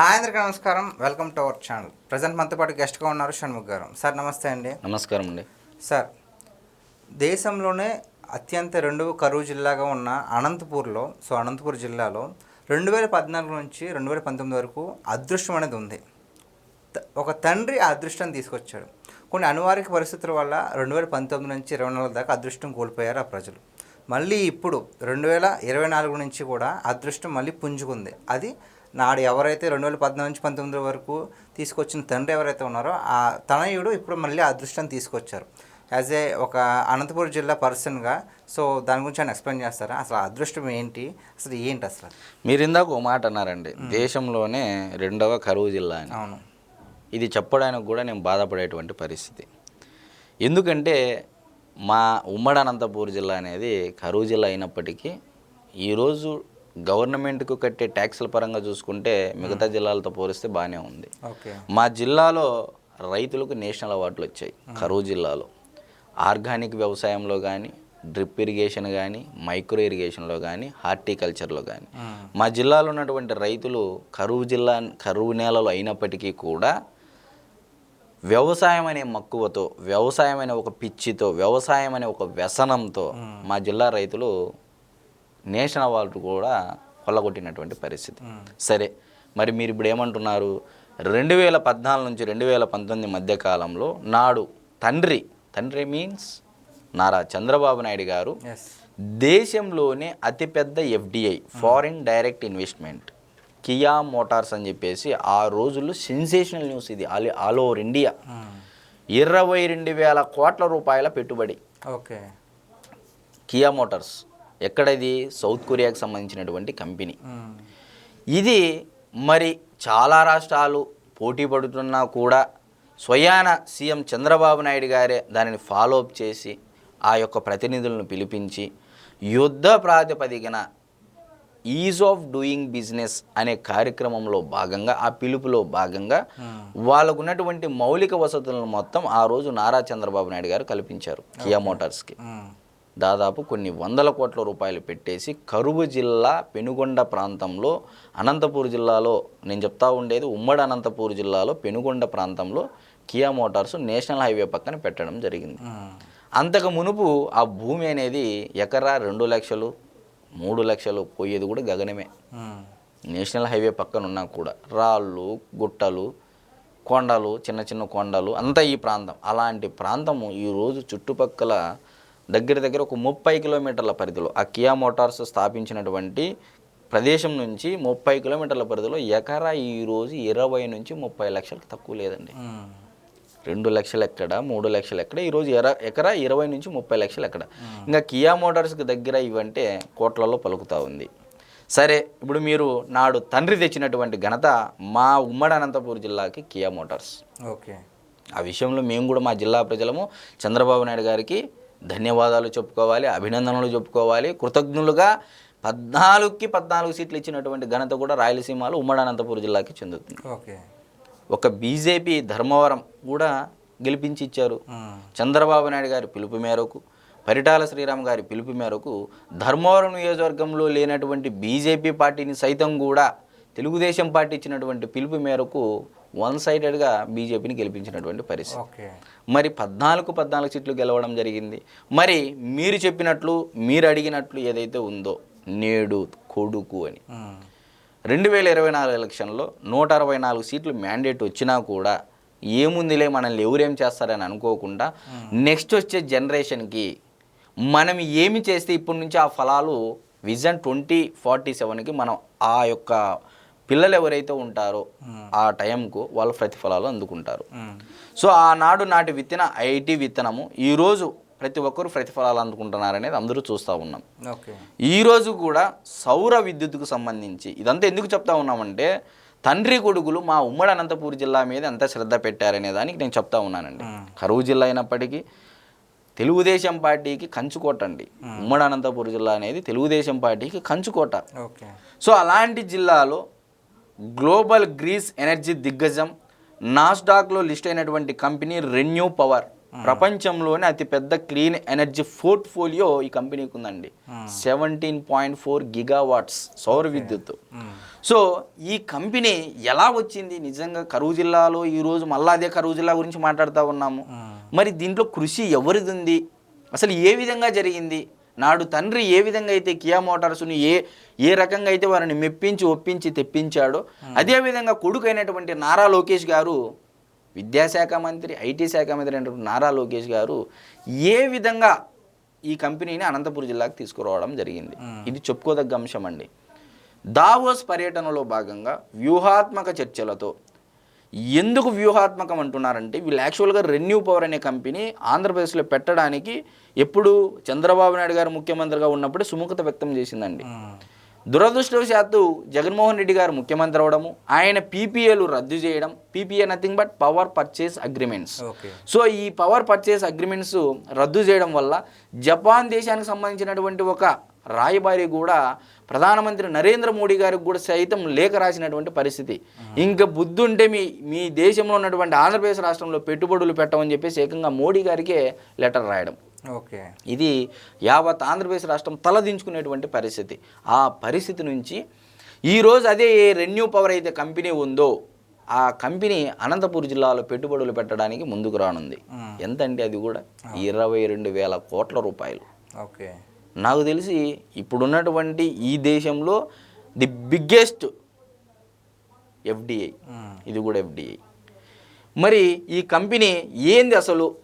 Hi అందరికీ నమస్కారం. Welcome to our channel. Present మనతో పాటు గెస్ట్గా ఉన్నారు షణ్ముఖ్ గారు. సార్ నమస్తే అండి. నమస్కారం అండి. సార్ దేశంలోనే అత్యంత రెండవ కరువు జిల్లాగా ఉన్న అనంతపూర్లో సో అనంతపూర్ జిల్లాలో రెండు వేల పద్నాలుగు నుంచి రెండు వేల పంతొమ్మిది వరకు అదృష్టం అనేది ఉంది. ఒక తండ్రి ఆ అదృష్టాన్ని తీసుకొచ్చాడు. కొన్ని అనివార్య పరిస్థితుల వల్ల రెండు వేల పంతొమ్మిది నుంచి ఇరవై నాలుగు దాకా అదృష్టం కోల్పోయారు ఆ ప్రజలు. మళ్ళీ ఇప్పుడు రెండు వేల ఇరవై నాలుగు నుంచి కూడా అదృష్టం మళ్ళీ పుంజుకుంది. అది నాడు ఎవరైతే రెండు వేల పద్నాలుగు నుంచి పంతొమ్మిది వరకు తీసుకొచ్చిన తండ్రి ఎవరైతే ఉన్నారో ఆ తనయుడు ఇప్పుడు మళ్ళీ ఆ అదృష్టాన్ని తీసుకొచ్చారు. యాజ్ ఏ ఒక అనంతపురం జిల్లా పర్సన్గా సో దాని గురించి ఆయన ఎక్స్ప్లెయిన్ చేస్తారా? అసలు అదృష్టం ఏంటి? అసలు ఏంటి అసలు? మీరు ఇందాక ఒక మాట అన్నారండి దేశంలోనే రెండవ కరువు జిల్లా అని. అవును. ఇది చెప్పడానికి కూడా నేను బాధపడేటువంటి పరిస్థితి. ఎందుకంటే మా ఉమ్మడి అనంతపూర్ జిల్లా అనేది కరువు జిల్లా అయినప్పటికీ ఈరోజు గవర్నమెంట్కు కట్టే ట్యాక్సుల పరంగా చూసుకుంటే మిగతా జిల్లాలతో పోలిస్తే బాగానే ఉంది. మా జిల్లాలో రైతులకు నేషనల్ అవార్డులు వచ్చాయి. కరువు జిల్లాలో. ఆర్గానిక్ వ్యవసాయంలో కానీ డ్రిప్ ఇరిగేషన్ కానీ మైక్రో ఇరిగేషన్లో కానీ హార్టికల్చర్లో కానీ మా జిల్లాలో ఉన్నటువంటి రైతులు కరువు జిల్లా కరువు నేలలు అయినప్పటికీ కూడా వ్యవసాయం అనే మక్కువతో వ్యవసాయం అనే ఒక పిచ్చితో వ్యవసాయం అనే ఒక వ్యసనంతో మా జిల్లా రైతులు నేషనల్ అవార్డు కూడా కొల్లగొట్టినటువంటి పరిస్థితి. సరే మరి మీరు ఇప్పుడు ఏమంటున్నారు? రెండు వేల పద్నాలుగు నుంచి రెండు వేల పంతొమ్మిది మధ్య కాలంలో నాడు తండ్రి తండ్రి మీన్స్ నారా చంద్రబాబు నాయుడు గారు దేశంలోనే అతిపెద్ద FDI foreign direct investment Kia Motors అని చెప్పేసి ఆ రోజుల్లో సెన్సేషనల్ న్యూస్ ఇది ఆల్ ఆల్ ఓవర్ ఇండియా. ఇరవై రెండు వేల కోట్ల రూపాయల పెట్టుబడి. ఓకే. కియా మోటార్స్ ఎక్కడ ఇది సౌత్ కొరియాకి సంబంధించినటువంటి కంపెనీ. ఇది మరి చాలా రాష్ట్రాలు పోటీ పడుతున్నా కూడా స్వయాన సీఎం చంద్రబాబు నాయుడు గారే దానిని ఫాలో అప్ చేసి ఆ యొక్క ప్రతినిధులను పిలిపించి యుద్ధ ప్రాతిపదికన ఈజ్ ఆఫ్ డూయింగ్ బిజినెస్ అనే కార్యక్రమంలో భాగంగా ఆ పిలుపులో భాగంగా వాళ్ళకు ఉన్నటువంటి మౌలిక వసతులను మొత్తం ఆ రోజు నారా చంద్రబాబు నాయుడు గారు కల్పించారు కియా మోటార్స్కి. దాదాపు కొన్ని వందల కోట్ల రూపాయలు పెట్టేసి కరువు జిల్లా పెనుగొండ ప్రాంతంలో అనంతపూర్ జిల్లాలో నేను చెప్తా ఉండేది ఉమ్మడి అనంతపూర్ జిల్లాలో పెనుగొండ ప్రాంతంలో కియా మోటార్స్ నేషనల్ హైవే పక్కన పెట్టడం జరిగింది. అంతకు మునుపు ఆ భూమి అనేది ఎకరా రెండు లక్షలు మూడు లక్షలు పోయేది కూడా గగనమే. నేషనల్ హైవే పక్కన ఉన్నా కూడా రాళ్ళు గుట్టలు కొండలు చిన్న చిన్న కొండలు అంతా ఈ ప్రాంతం. అలాంటి ప్రాంతము ఈరోజు చుట్టుపక్కల దగ్గర దగ్గర ఒక ముప్పై కిలోమీటర్ల పరిధిలో ఆ కియా మోటార్స్ స్థాపించినటువంటి ప్రదేశం నుంచి ముప్పై కిలోమీటర్ల పరిధిలో ఎకరా ఈరోజు ఇరవై నుంచి ముప్పై లక్షలకు తక్కువ లేదండి. రెండు లక్షలు ఎక్కడ మూడు లక్షలు ఎక్కడ ఈరోజు ఎర ఎకరా ఇరవై నుంచి ముప్పై లక్షలు ఎక్కడ. ఇంకా కియా మోటార్స్కి దగ్గర ఇవంటే కోట్లలో పలుకుతూ ఉంది. సరే ఇప్పుడు మీరు నాడు తండ్రి తెచ్చినటువంటి ఘనత మా ఉమ్మడి అనంతపూర్ జిల్లాకి కియా మోటార్స్. ఓకే. ఆ విషయంలో మేము కూడా మా జిల్లా ప్రజలము చంద్రబాబు నాయుడు గారికి ధన్యవాదాలు చెప్పుకోవాలి అభినందనలు చెప్పుకోవాలి. కృతజ్ఞులుగా పద్నాలుగుకి పద్నాలుగు సీట్లు ఇచ్చినటువంటి ఘనత కూడా రాయలసీమలో ఉమ్మడి అనంతపూర్ జిల్లాకి చెందుతుంది. ఓకే. ఒక బీజేపీ ధర్మవరం కూడా గెలిపించి ఇచ్చారు. చంద్రబాబు నాయుడు గారి పిలుపు మేరకు పరిటాల శ్రీరామ్ గారి పిలుపు మేరకు ధర్మవరం నియోజకవర్గంలో లేనటువంటి బీజేపీ పార్టీని సైతం కూడా తెలుగుదేశం పార్టీ ఇచ్చినటువంటి పిలుపు మేరకు వన్ సైడెడ్గా బీజేపీని గెలిపించినటువంటి పరిస్థితి. మరి పద్నాలుగు పద్నాలుగు సీట్లు గెలవడం జరిగింది. మరి మీరు చెప్పినట్లు మీరు అడిగినట్లు ఏదైతే ఉందో నేడు కొడుకు అని. రెండు వేల ఇరవై నాలుగు ఎలక్షన్లో నూట అరవై నాలుగు సీట్లు మ్యాండేట్ వచ్చినా కూడా ఏముందిలే మనల్ని ఎవరేం చేస్తారని అనుకోకుండా నెక్స్ట్ వచ్చే జనరేషన్కి మనం ఏమి చేస్తే ఇప్పటి నుంచి ఆ ఫలాలు విజన్ ట్వంటీ ఫార్టీ సెవెన్కి మనం ఆ యొక్క పిల్లలు ఎవరైతే ఉంటారో ఆ టైంకు వాళ్ళ ప్రతిఫలాలు అందుకుంటారు. సో ఆనాడు నాటి విత్తన ఐటీ విత్తనము ఈరోజు ప్రతి ఒక్కరు ప్రతిఫలాలు అందుకుంటున్నారనేది అందరూ చూస్తూ ఉన్నాం. ఈరోజు కూడా సౌర విద్యుత్తుకు సంబంధించి ఇదంతా ఎందుకు చెప్తా ఉన్నామంటే తండ్రి కొడుకులు మా ఉమ్మడి అనంతపూర్ జిల్లా మీద ఎంత శ్రద్ధ పెట్టారనే దానికి నేను చెప్తా ఉన్నానండి. కరువు జిల్లా అయినప్పటికీ తెలుగుదేశం పార్టీకి కంచుకోట అండి. ఉమ్మడి అనంతపూర్ జిల్లా అనేది తెలుగుదేశం పార్టీకి కంచుకోట ఓకే. సో అలాంటి జిల్లాలో గ్లోబల్ గ్రీస్ ఎనర్జీ దిగ్గజం. నాస్డాక్లో లిస్ట్ అయినటువంటి కంపెనీ రెన్యూ పవర్. ప్రపంచంలోనే అతిపెద్ద క్లీన్ ఎనర్జీ పోర్ట్ఫోలియో ఈ కంపెనీకి ఉందండి సెవెంటీన్ పాయింట్ ఫోర్ గిగావాట్స్ సౌర విద్యుత్. సో ఈ కంపెనీ ఎలా వచ్చింది? నిజంగా కరువు జిల్లాలో ఈరోజు మళ్ళా అదే కరువు జిల్లా గురించి మాట్లాడుతూ ఉన్నాము. మరి దీంట్లో కృషి ఎవరిది ఉంది అసలు ఏ విధంగా జరిగింది? నాడు తండ్రి ఏ విధంగా అయితే కియా మోటార్స్ని ఏ ఏ రకంగా అయితే వారిని మెప్పించి ఒప్పించి తెప్పించాడో అదే విధంగా కొడుకైనటువంటి నారా లోకేష్ గారు విద్యాశాఖ మంత్రి ఐటీ శాఖ మంత్రి అయినటువంటి నారా లోకేష్ గారు ఏ విధంగా ఈ కంపెనీని అనంతపురం జిల్లాకు తీసుకురావడం జరిగింది. ఇది చెప్పుకోదగ్గ అంశం అండి. దావోస్ పర్యటనలో భాగంగా వ్యూహాత్మక చర్చలతో ఎందుకు వ్యూహాత్మకం అంటున్నారంటే వీళ్ళు యాక్చువల్గా రెన్యూ పవర్ అనే కంపెనీ ఆంధ్రప్రదేశ్లో పెట్టడానికి ఎప్పుడు చంద్రబాబు నాయుడు గారు ముఖ్యమంత్రిగా ఉన్నప్పుడే సుముఖత వ్యక్తం చేసిందండి. దురదృష్టవశాత్తు జగన్మోహన్ రెడ్డి గారు ముఖ్యమంత్రి అవడము ఆయన పీపీఏలు రద్దు చేయడం PPA nothing but power purchase agreements so ఈ పవర్ పర్చేస్ అగ్రిమెంట్స్ రద్దు చేయడం వల్ల జపాన్ దేశానికి సంబంధించినటువంటి ఒక రాయబారి కూడా ప్రధానమంత్రి నరేంద్ర మోడీ గారికి కూడా సైతం లేఖ రాసినటువంటి పరిస్థితి. ఇంకా బుద్ధి ఉంటే మీ మీ దేశంలో ఉన్నటువంటి ఆంధ్రప్రదేశ్ రాష్ట్రంలో పెట్టుబడులు పెట్టమని చెప్పేసి ఏకంగా మోడీ గారికే లెటర్ రాయడం. ఓకే. ఇది యావత్ ఆంధ్రప్రదేశ్ రాష్ట్రం తలదించుకునేటువంటి పరిస్థితి. ఆ పరిస్థితి నుంచి ఈరోజు అదే ఏ రెన్యూ పవర్ అయితే కంపెనీ ఉందో ఆ కంపెనీ అనంతపూర్ జిల్లాలో పెట్టుబడులు పెట్టడానికి ముందుకు రానుంది. ఎంత అంటే అది కూడా? ఇరవై రెండు వేల కోట్ల రూపాయలు. ఓకే. నాకు తెలిసి ఇప్పుడున్నటువంటి ఈ దేశంలో ది బిగ్గెస్ట్ ఎఫ్డిఐ. ఇది కూడా ఎఫ్డిఐ. మరి ఈ కంపెనీ ఏంది అసలు?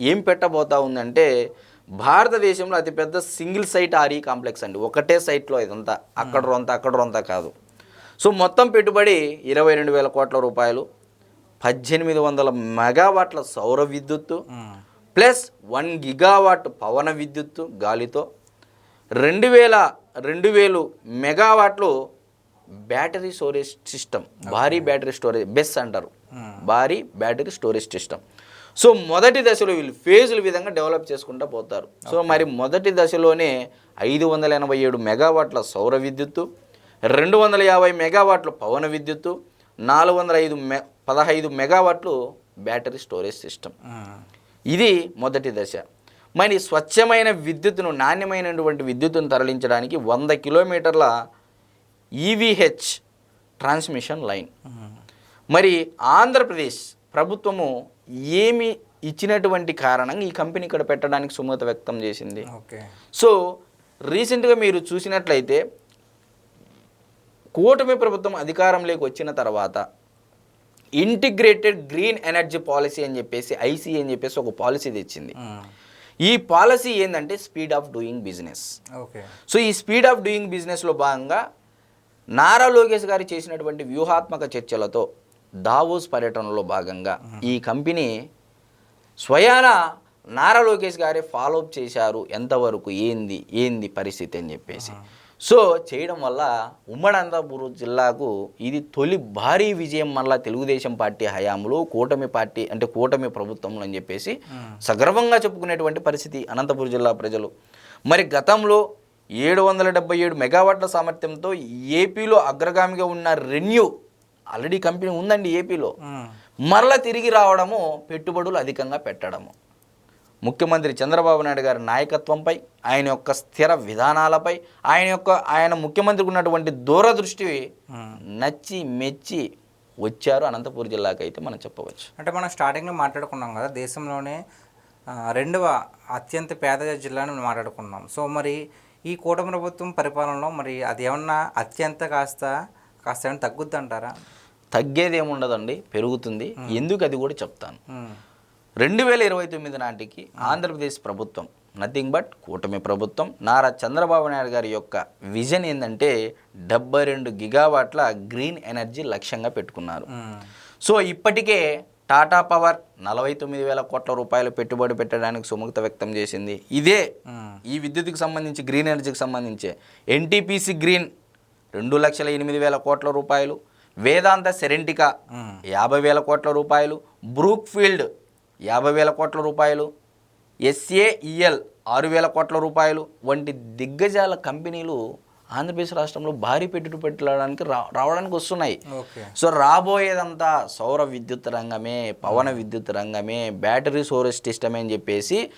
ఏం పెట్టబోతా ఉందంటే భారతదేశంలో అతిపెద్ద సింగిల్ సైట్ ఆర్ఈ కాంప్లెక్స్ అండి. ఒకటే సైట్లో ఇదంతా. అక్కడ రొంత అక్కడ రొంత కాదు. సో మొత్తం పెట్టుబడి ఇరవై రెండు వేల కోట్ల రూపాయలు పద్దెనిమిది వందల మెగావాట్ల సౌర విద్యుత్తు. ప్లస్ వన్ గిగావాట్ పవన విద్యుత్తు గాలితో రెండు వేల రెండు వేలు మెగావాట్లు బ్యాటరీ స్టోరేజ్ సిస్టమ్ భారీ బ్యాటరీ స్టోరేజ్ బెస్ అంటారు. భారీ బ్యాటరీ స్టోరేజ్ సిస్టమ్. సో మొదటి దశలో వీళ్ళు ఫేజుల విధంగా డెవలప్ చేసుకుంటూ పోతారు. సో మరి మొదటి దశలోనే ఐదు వందల ఎనభై ఏడు మెగావాట్ల సౌర విద్యుత్తు రెండు వందల యాభై మెగావాట్ల పవన విద్యుత్తు నాలుగు వందల ఐదు మె పదహైదు మెగావాట్లు బ్యాటరీ స్టోరేజ్ సిస్టమ్. ఇది మొదటి దశ. మరి స్వచ్ఛమైన విద్యుత్తును నాణ్యమైనటువంటి విద్యుత్తును తరలించడానికి వంద కిలోమీటర్ల ఈవీహెచ్ ట్రాన్స్మిషన్ లైన్ మరి ఆంధ్రప్రదేశ్ ప్రభుత్వము ఏమి ఇచ్చినటువంటి కారణంగా ఈ కంపెనీ ఇక్కడ పెట్టడానికి సుమత వ్యక్తం చేసింది. ఓకే. సో రీసెంట్గా మీరు చూసినట్లయితే కూటమి ప్రభుత్వం అధికారంలోకి వచ్చిన తర్వాత ఇంటిగ్రేటెడ్ గ్రీన్ ఎనర్జీ పాలసీ అని చెప్పేసి ఐసీ అని చెప్పేసి ఒక పాలసీ తెచ్చింది. ఈ పాలసీ ఏంటంటే speed of doing business. Okay. So ఈ స్పీడ్ ఆఫ్ డూయింగ్ బిజినెస్లో భాగంగా నారా లోకేష్ గారు చేసినటువంటి వ్యూహాత్మక చర్చలతో దావోస్ పర్యటనలో భాగంగా ఈ కంపెనీ స్వయాన నారా లోకేష్ గారే ఫాలో అప్ చేశారు ఎంతవరకు ఏంది ఏంది పరిస్థితి అని చెప్పేసి. సో చేయడం వల్ల ఉమ్మడి అనంతపురం జిల్లాకు ఇది తొలి భారీ విజయం మళ్ళా తెలుగుదేశం పార్టీ హయాంలో కూటమి పార్టీ అంటే కూటమి ప్రభుత్వంలో అని చెప్పేసి సగర్వంగా చెప్పుకునేటువంటి పరిస్థితి అనంతపురం జిల్లా ప్రజలు. మరి గతంలో ఏడు వందల డెబ్బై ఏడు మెగావాట్ల సామర్థ్యంతో ఏపీలో అగ్రగామిగా ఉన్న రెన్యూ ఆల్రెడీ కంపెనీ ఉందండి ఏపీలో. మరల తిరిగి రావడము పెట్టుబడులు అధికంగా పెట్టడము. ముఖ్యమంత్రి చంద్రబాబు నాయుడు గారి నాయకత్వంపై ఆయన యొక్క స్థిర విధానాలపై ఆయన యొక్క ఆయన ముఖ్యమంత్రికి ఉన్నటువంటి దూరదృష్టి నచ్చి మెచ్చి వచ్చారు అనంతపురం జిల్లాకి అయితే మనం చెప్పవచ్చు. అంటే మనం స్టార్టింగ్లో మాట్లాడుకున్నాం కదా దేశంలోనే రెండవ అత్యంత పేద జిల్లాని మనం మాట్లాడుకున్నాం. సో మరి ఈ కూటమి ప్రభుత్వం పరిపాలనలో మరి అది ఏమన్నా అత్యంత కాస్త కాస్త ఏమైనా తగ్గుద్ది అంటారా తగ్గేది ఏముండదండి పెరుగుతుంది. ఎందుకు అది కూడా చెప్తాను. రెండు వేల ఇరవై తొమ్మిది నాటికి ఆంధ్రప్రదేశ్ ప్రభుత్వం నథింగ్ బట్ కూటమి ప్రభుత్వం నారా చంద్రబాబు నాయుడు గారి యొక్క విజన్ ఏంటంటే డెబ్బై రెండు గిగావాట్ల గ్రీన్ ఎనర్జీ లక్ష్యంగా పెట్టుకున్నారు. సో ఇప్పటికే టాటా పవర్ నలభై తొమ్మిది వేల కోట్ల రూపాయలు పెట్టుబడి పెట్టడానికి సుముఖత వ్యక్తం చేసింది. ఇదే ఈ విద్యుత్కి సంబంధించి గ్రీన్ ఎనర్జీకి సంబంధించి ఎన్టీపీసీ గ్రీన్ రెండు లక్షల ఎనిమిది వేల కోట్ల రూపాయలు వేదాంత సెరెంటికా యాభై వేల కోట్ల రూపాయలు బ్రూక్ ఫీల్డ్ యాభై వేల కోట్ల రూపాయలు ఎస్ఏఈఎల్ ఆరు వేల కోట్ల రూపాయలు వంటి దిగ్గజాల కంపెనీలు ఆంధ్రప్రదేశ్ రాష్ట్రంలో భారీ పెట్టుబడి పెట్టడానికి రా రావడానికి వస్తున్నాయి. సో రాబోయేదంతా సౌర విద్యుత్ రంగమే పవన విద్యుత్ రంగమే బ్యాటరీ స్టోరేజ్ సిస్టమే అని చెప్పేసి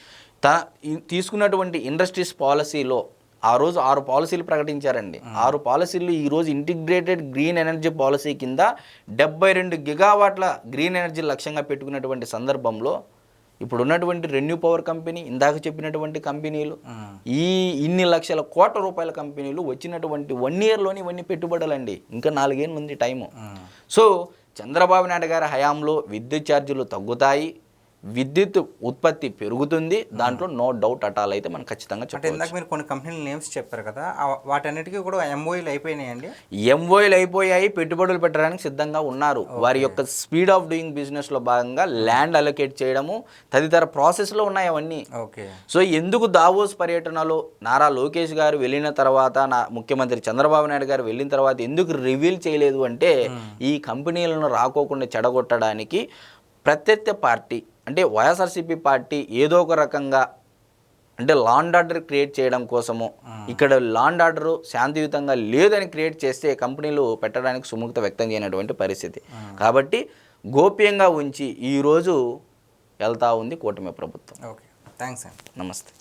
త తీసుకున్నటువంటి ఇండస్ట్రీస్ పాలసీలో ఆ రోజు ఆరు పాలసీలు ప్రకటించారండి. ఆరు పాలసీలు ఈ రోజు ఇంటిగ్రేటెడ్ గ్రీన్ ఎనర్జీ పాలసీ కింద డెబ్బై రెండు గిగావాట్ల గ్రీన్ ఎనర్జీ లక్ష్యంగా పెట్టుకున్నటువంటి సందర్భంలో ఇప్పుడు ఉన్నటువంటి రెన్యూ పవర్ కంపెనీ ఇందాక చెప్పినటువంటి కంపెనీలు ఈ ఇన్ని లక్షల కోట్ల రూపాయల కంపెనీలు వచ్చినటువంటి వన్ ఇయర్లోని ఇవన్నీ పెట్టుబడులండి. ఇంకా నాలుగేళ్ళు ఉంది టైము. సో చంద్రబాబు నాయుడు గారి హయాంలో విద్యుత్ ఛార్జీలు తగ్గుతాయి. విద్యుత్ ఉత్పత్తి పెరుగుతుంది. దాంట్లో నో డౌట్ అటాల్ అయితే మనం ఖచ్చితంగా అంటే చెప్పవచ్చు. ఇందాక మీరు కొన్ని కంపెనీల నేమ్స్ చెప్పారు కదా వాటన్నిటికీ కూడా ఎంఓఈలు అయిపోయినాయండి? ఎంఓఏలు అయిపోయాయి పెట్టుబడులు పెట్టడానికి సిద్ధంగా ఉన్నారు. వారి యొక్క స్పీడ్ ఆఫ్ డూయింగ్ బిజినెస్లో భాగంగా ల్యాండ్ అలొకేట్ చేయడము తదితర ప్రాసెస్లో ఉన్నాయి అవన్నీ. ఓకే సో ఎందుకు దావోస్ పర్యటనలో నారా లోకేష్ గారు వెళ్ళిన తర్వాత నా ముఖ్యమంత్రి చంద్రబాబు నాయుడు గారు వెళ్ళిన తర్వాత ఎందుకు రివీల్ చేయలేదు అంటే ఈ కంపెనీలను రాకోకుండా చెడగొట్టడానికి ప్రత్యర్థ పార్టీ అంటే వైఎస్ఆర్సీపీ పార్టీ ఏదో ఒక రకంగా అంటే లాండ్ ఆర్డర్ క్రియేట్ చేయడం కోసము ఇక్కడ లాండ్ ఆర్డర్ శాంతియుతంగా లేదని క్రియేట్ చేస్తే కంపెనీలు పెట్టడానికి సుముఖత వ్యక్తం చేయనటువంటి పరిస్థితి. కాబట్టి గోప్యంగా ఉంచి ఈరోజు వెళ్తా ఉంది కూటమి ప్రభుత్వం. ఓకే. థ్యాంక్స్ అండి. నమస్తే.